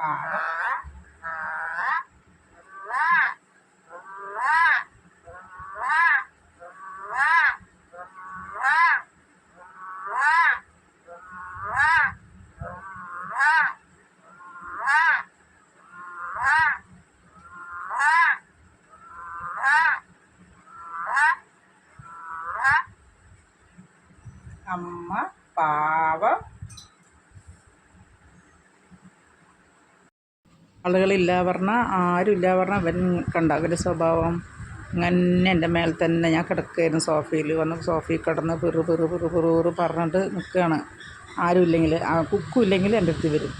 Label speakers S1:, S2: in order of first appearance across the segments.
S1: പാവം അമ്മ പാവം ആളുകളില്ല പറഞ്ഞാൽ ആരുമില്ല പറഞ്ഞാൽ അവൻ കണ്ട അവന്റെ സ്വഭാവം. അങ്ങനെ എന്റെ മേലെ തന്നെ ഞാൻ കിടക്കുകയായിരുന്നു സോഫയിൽ. വന്ന് സോഫയിൽ കിടന്ന് പിറു പിറു പിറു പിറു പെറു പറഞ്ഞിട്ട് നിൽക്കുകയാണ്. ആരുമില്ലെങ്കിൽ ആ കുക്കും ഇല്ലെങ്കിൽ എന്റെ അടുത്ത് വരും.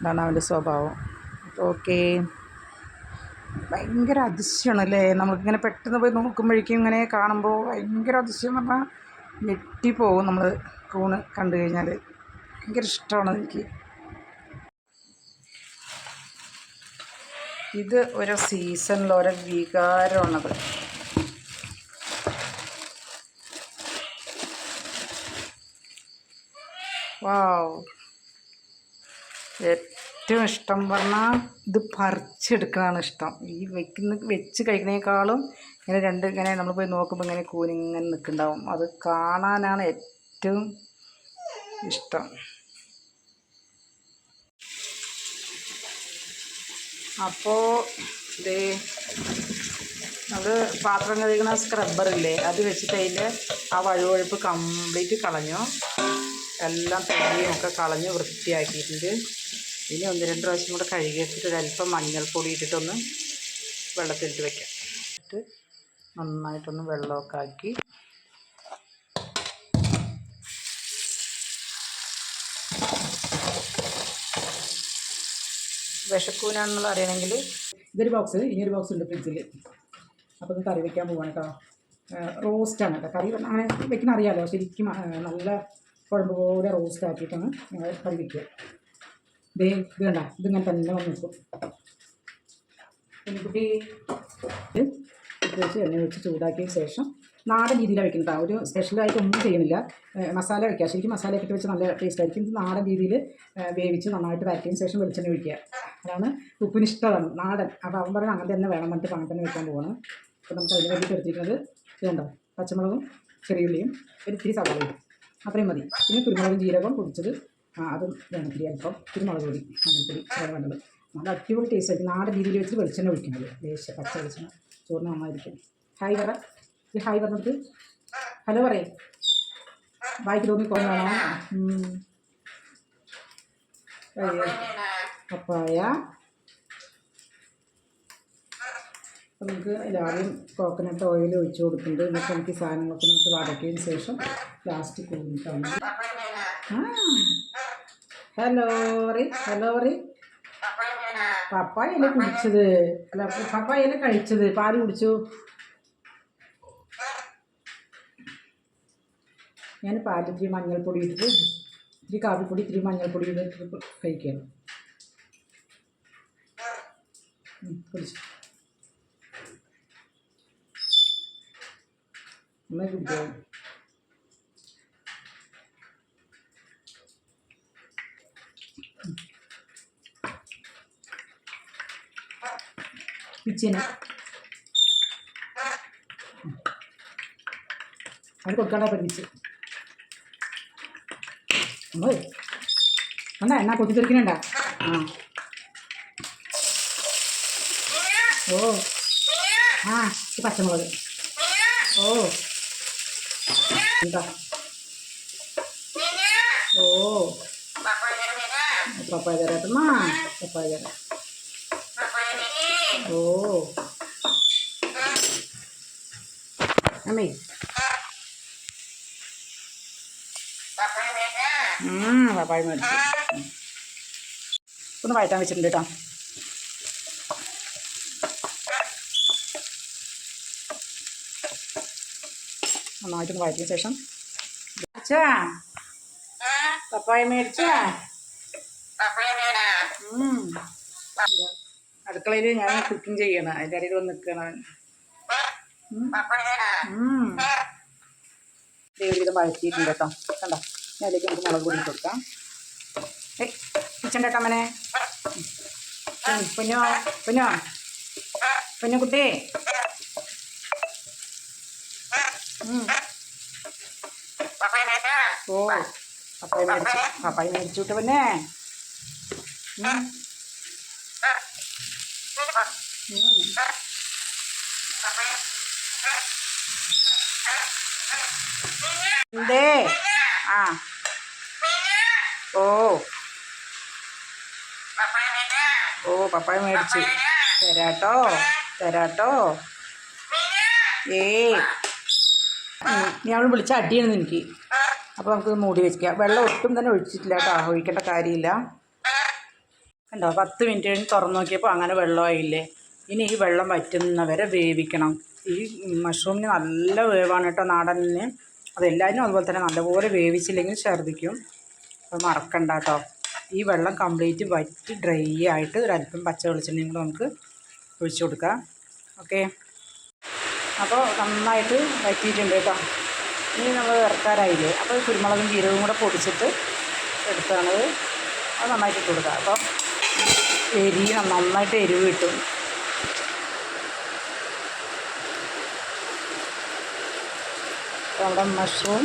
S1: അതാണ് അവന്റെ സ്വഭാവം. ഓക്കേ. ഭയങ്കര അതിശയമാണ് അല്ലേ? നമ്മൾക്കിങ്ങനെ പെട്ടെന്ന് പോയി നോക്കുമ്പോഴേക്കും ഇങ്ങനെ കാണുമ്പോൾ ഭയങ്കര അതിശയം എന്ന് പറഞ്ഞാൽ ഞെട്ടിപ്പോവും നമ്മൾ കൂണ് കണ്ടു കഴിഞ്ഞാൽ ഭയങ്കര ഇഷ്ടമാണ് എനിക്ക്. ഇത് ഒരു സീസണിൽ ഓരോ വികാരമാണത്. വാവ്. ഏറ്റവും ഇഷ്ടം പറഞ്ഞാൽ ഇത് പറിച്ചെടുക്കണതാണ് ഇഷ്ടം. ഈ വെക്കുന്ന വെച്ച് കഴിക്കുന്നതിനേക്കാളും ഇങ്ങനെ രണ്ട് ഇങ്ങനെ നമ്മൾ പോയി നോക്കുമ്പോൾ ഇങ്ങനെ കൂനിങ്ങനെ നിൽക്കുന്നുണ്ടാവും. അത് കാണാനാണ് ഏറ്റവും ഇഷ്ടം. അപ്പോൾ ഇതേ നമ്മൾ പാത്രം കഴുകുന്ന സ്ക്രബ്ബറില്ലേ അത് വെച്ചിട്ട് അതിന്റെ ആ വഴുവഴുപ്പ് കംപ്ലീറ്റ് കളഞ്ഞു. എല്ലാം തേങ്ങയും ഒക്കെ കളഞ്ഞ് വൃത്തിയാക്കിയിട്ടുണ്ട്. ഇനി ഒന്ന് രണ്ട് പ്രാവശ്യം കൂടെ വെച്ചിട്ട് ഒരല്പം മഞ്ഞൾപ്പൊടി ഇട്ടിട്ടൊന്ന് വെള്ളത്തിലിട്ട് വെക്കാം. എന്നിട്ട് നന്നായിട്ടൊന്ന് വെള്ളമൊക്കെ ആക്കി. വിഷക്കൂനാണെന്നുള്ള അറിയണമെങ്കിൽ ഇതൊരു ബോക്സ് ഇനിയൊരു ബോക്സ് ഉണ്ട് ഫ്രിഡ്ജിൽ അപ്പോൾ ഇത് കറി വെക്കാൻ പോവാണ് കേട്ടോ റോസ്റ്റാണ് കേട്ടോ കറി അങ്ങനെ വെക്കുന്ന അറിയാമല്ലോ ശരിക്കും നല്ല കുഴമ്പ് പോലെ റോസ്റ്റ് ആക്കിയിട്ടാണ് ഞങ്ങൾ കറി വെക്കുക. ദേ ഇത് കണ്ട ഇതിങ്ങനെ തന്നെ വന്ന് നിൽക്കും. കുട്ടി ഇത് ഇത് വെച്ച് എണ്ണ വെച്ച് ചൂടാക്കിയ ശേഷം നാടൻ രീതിയിലാണ് വെക്കുന്നത് ഒരു സ്പെഷ്യലായിട്ട് ഒന്നും ചെയ്യുന്നില്ല. മസാല വയ്ക്കുക ശരിക്കും മസാല ഒക്കെ വെച്ച് നല്ല ടേസ്റ്റ് ആയിരിക്കും. ഇത് നാടൻ രീതിയിൽ വേവിച്ച് നന്നായിട്ട് വരട്ടിയതിന് ശേഷം വെളിച്ചെണ്ണ ഒഴിക്കുക. അതാണ് ഉപ്പിന് ഇഷ്ടമാണ് നാടൻ. അപ്പോൾ അവൻ പറയുന്നത് അങ്ങനെ തന്നെ വേണം എന്നിട്ട് അങ്ങനെ തന്നെ വെക്കാൻ പോകണം അപ്പോൾ നമുക്ക് അതിന് വേണ്ടി എടുത്തിരിക്കുന്നത് വേണ്ടോ പച്ചമുളകും ചെറിയുള്ളിയും ഒരു ഇത്തിരി സവാളയും അത്രയും മതി. പിന്നെ കുരുമുളകും ജീരകം പൊടിച്ചത് അതും വേണം. ഇത്തിരി അല്പം കുരുമുളക് പൊടി. മഞ്ഞൾപ്പൊടി അതാണ് വേണ്ടത്. നല്ല അടിപൊളി ടേസ്റ്റ് ആയിരിക്കും. നാടൻ രീതിയിൽ വെച്ച് വെളിച്ചെണ്ണ ഒഴിക്കുന്നത്. ദേശ പച്ച വെളിച്ചെണ്ണ. ചോറിന് നന്നായിരിക്കും. ഹായ് പറ ഈ ഹായ് പറഞ്ഞിട്ട് ഹലോ പറയേ. ബാക്കി തോന്നി കൊണ്ടാണോ പപ്പായ നമുക്ക് എല്ലാവരും കോക്കനട്ട് ഓയിൽ ഒഴിച്ച് കൊടുക്കുന്നുണ്ട്. എന്നിട്ട് നമുക്ക് സാധനങ്ങളൊക്കെ നമുക്ക് വടക്കിയതിന് ശേഷം ലാസ്റ്റ് കൂടിയിട്ടാണ് ഹലോ റീ ഹലോ റീ പപ്പായല്ലേ കുടിച്ചത്? അല്ല പപ്പായല്ലേ കഴിച്ചത്? പാൽ കുടിച്ചു. ഞാൻ പാലിൽ ഇത്തിരി മഞ്ഞൾപ്പൊടി ഇട്ടിട്ട് ഇത്തിരി കാപ്പിപ്പൊടി ഇത്തിരി മഞ്ഞൾപ്പൊടി ഇട്ടിട്ട് കഴിക്കുകയാണ് അത് കൊടുക്കണ്ട ഓ കണ്ട എന്നാ പൊട്ടിത്തെറിക്കണണ്ട ആ. ഓ. ആ ഇത് പച്ചമുളക്. ഓ. എന്താ? ഓ. പപ്പായ തരാട്ടമ്മ പപ്പായ തരാം ഓ. അമ്മേ. പപ്പായ മേടിച്ചു. ഒന്ന് വഴറ്റാൻ വെച്ചിട്ടുണ്ട് കേട്ടോ. നന്നായിട്ടൊന്ന് വഴറ്റിയ ശേഷം. പപ്പായ മേടിച്ചാ. അടുക്കളയിൽ ഞാൻ കുക്കിംഗ് ചെയ്യണം. അതിന്റെ ഇടയിൽ വന്ന് നിൽക്കണം. ഒരുവിധം വഴറ്റിയിട്ടുണ്ട് കേട്ടോ. കണ്ടോ? അതിലേക്ക് നമുക്ക് മുളക് പൊടി കൊടുക്കാം. ഏയ് കിച്ചന്റെ കമ്മനെ പൊന്നോ പൊന്നോ ഉം. ഓ പപ്പായ മേടിച്ചു പപ്പായ മേടിച്ചു വിട്ട് പിന്നെ. എന്തേ? ആ. ഓ. ഓ പപ്പായ മേടിച്ചു. തരാട്ടോ. തരാട്ടോ. ഏ. നീ വിളിച്ച അടിയാണ് എനിക്ക് അപ്പോൾ നമുക്ക് മൂടി വെച്ചിക്കാം വെള്ളം ഒട്ടും തന്നെ ഒഴിച്ചിട്ടില്ല കേട്ടോ. ഒഴിക്കേണ്ട കാര്യമില്ല. കണ്ടോ? പത്ത് മിനിറ്റ് കഴിഞ്ഞ് തുറന്നു നോക്കിയപ്പോൾ അങ്ങനെ വെള്ളമായില്ലേ? ഇനി ഈ വെള്ളം വറ്റുന്നവരെ വേവിക്കണം. ഈ മഷ്റൂമിന് നല്ല വേവാണ് കേട്ടോ നാടനിന്. അതെല്ലാവരും അതുപോലെ തന്നെ നല്ലപോലെ വേവിച്ചില്ലെങ്കിൽ ഛർദ്ദിക്കും. അപ്പോൾ മറക്കണ്ട കേട്ടോ. ഈ വെള്ളം കംപ്ലീറ്റ് വറ്റി ഡ്രൈ ആയിട്ട് ഒരല്പം പച്ച വെളിച്ചെണ്ണയും കൂടെ നമുക്ക് ഒഴിച്ചു കൊടുക്കാം. ഓക്കെ അപ്പോൾ നന്നായിട്ട് വറ്റിയിട്ടുണ്ട് കേട്ടോ. ഇനി നമ്മൾ ഇറക്കാറായില്ലേ അപ്പോൾ കുരുമുളകും ജീരകവും കൂടെ പൊടിച്ചിട്ട് എടുത്താണത് അത് നന്നായിട്ട് ഇട്ട് കൊടുക്കുക അപ്പോൾ എരി നന്നായിട്ട് എരിവ് കിട്ടും. നമ്മുടെ മഷ്റൂം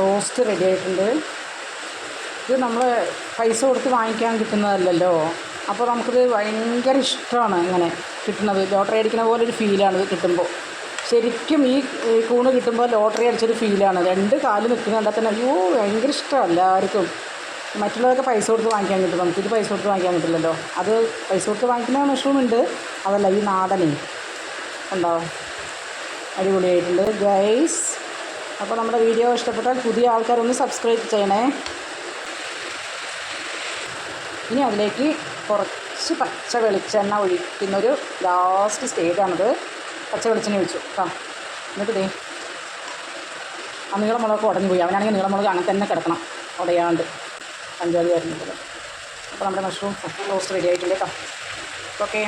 S1: റോസ്റ്റ് റെഡി ആയിട്ടുണ്ട്. ഇത് നമ്മൾ പൈസ കൊടുത്ത് വാങ്ങിക്കാൻ കിട്ടുന്നതല്ലല്ലോ. അപ്പോൾ നമുക്കിത് ഭയങ്കര ഇഷ്ടമാണ് ഇങ്ങനെ കിട്ടുന്നത്. ലോട്ടറി അടിക്കുന്ന പോലെ ഒരു ഫീലാണ് ഇത് കിട്ടുമ്പോൾ ശരിക്കും ഈ കൂണ് കിട്ടുമ്പോൾ ലോട്ടറി അടിച്ചൊരു ഫീലാണ് രണ്ട് കാൽ നിൽക്കുന്ന കണ്ടാൽ തന്നെ അയ്യോ ഭയങ്കര ഇഷ്ടമാണ് എല്ലാവർക്കും. മറ്റുള്ളവരൊക്കെ പൈസ കൊടുത്ത് വാങ്ങിക്കാൻ കിട്ടും. നമുക്കിത് പൈസ കൊടുത്ത് വാങ്ങിക്കാൻ കിട്ടില്ലല്ലോ അത് പൈസ കൊടുത്ത് വാങ്ങിക്കുന്ന മഷ്റൂം ഉണ്ട്. അതല്ല ഈ നാടനെ. ഉണ്ടോ അടിപൊളിയായിട്ടുണ്ട്. ഗൈസ് അപ്പോൾ നമ്മുടെ വീഡിയോ ഇഷ്ടപ്പെട്ടാൽ പുതിയ ആൾക്കാരൊന്ന് സബ്സ്ക്രൈബ് ചെയ്യണേ. ഇനി അതിലേക്ക് കുറച്ച് പച്ച വെളിച്ചെണ്ണ ഒഴിക്കുന്നൊരു ലാസ്റ്റ് സ്റ്റേജാണിത് പച്ച വെളിച്ചെണ്ണ ഒഴിച്ചു. കേട്ടോ എന്നിട്ട് ദേ ആ നീളമുളകൊക്കെ ഉടഞ്ഞു പോയി. അവനാണെങ്കിൽ നീളമുളക് അങ്ങനെ തന്നെ കിടക്കണം ഉടയാണ്ട്. പഞ്ചാബി വരുന്നത് അപ്പോൾ നമ്മുടെ മഷ്റൂം റോസ്റ്റ് റെഡി ആയിട്ടുണ്ട് കേട്ടോ ഓക്കെ.